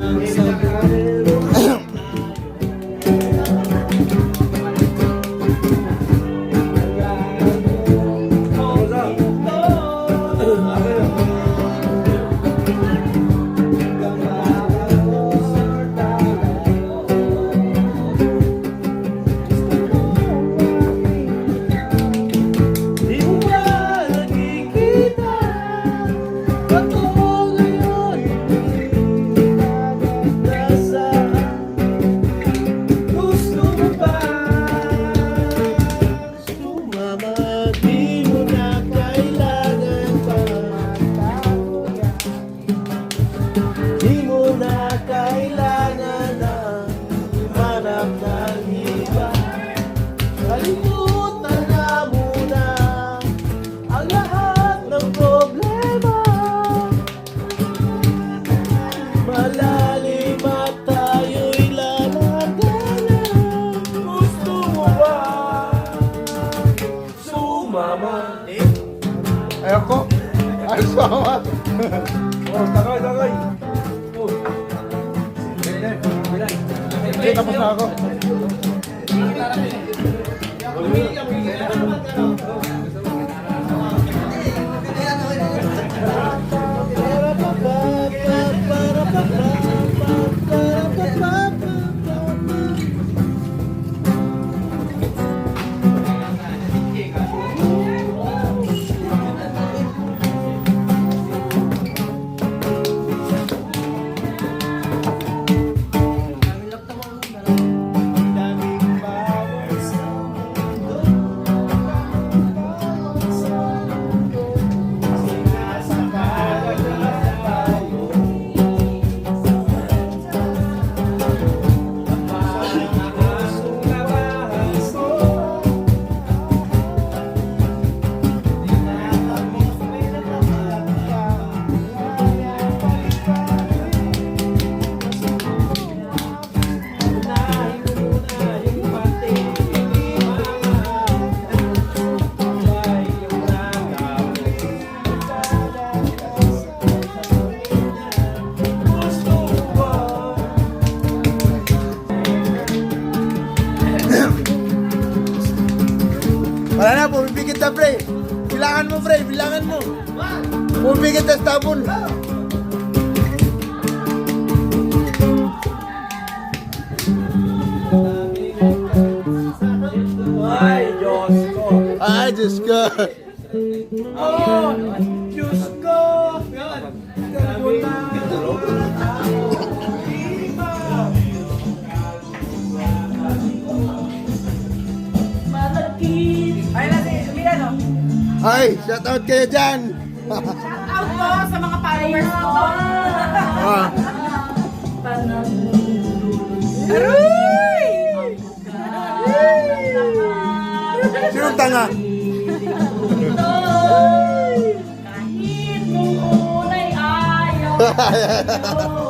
Santa sumama? Ayoko. Pa ako. Oh, tagay, tagay Oh, Hindi, tapos na ako. Daming Wala na, pumipigit na, pre. Bilangan mo, pre. Bilangan mo. Pumipigit na stabon. Ay, Diyos ko! Ay, Diyos ko. Oh, Ay, shout out kayo dyan. Out po sa mga followers ko. Ah, Aroy! sinong tanga? Kahit nung unay ayaw